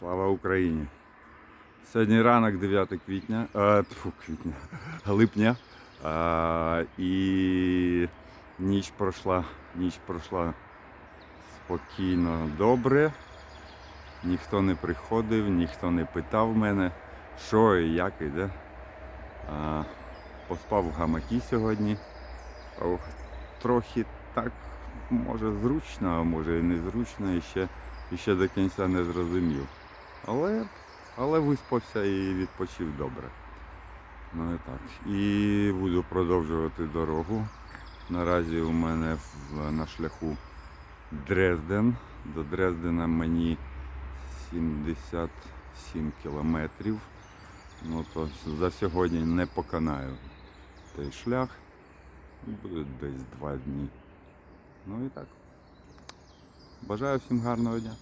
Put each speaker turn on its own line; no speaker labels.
Слава Україні! Сьогодні ранок 9 квітня, е, тьфу, квітня, липня. Е, і ніч пройшла, ніч пройшла спокійно, добре. Ніхто не приходив, ніхто не питав мене, що і як іде. А, поспав в гамакі сьогодні. Ох, трохи так, може зручно, а може і незручно, і ще, і ще до кінця не зрозумів. Але, але виспався і відпочив добре. Ну і так. І буду продовжувати дорогу. Наразі у мене на шляху Дрезден. До Дрездена мені 77 кілометрів. Ну то за сьогодні не поканаю той шлях. Буде десь два дні. Ну і так. Бажаю всім гарного дня.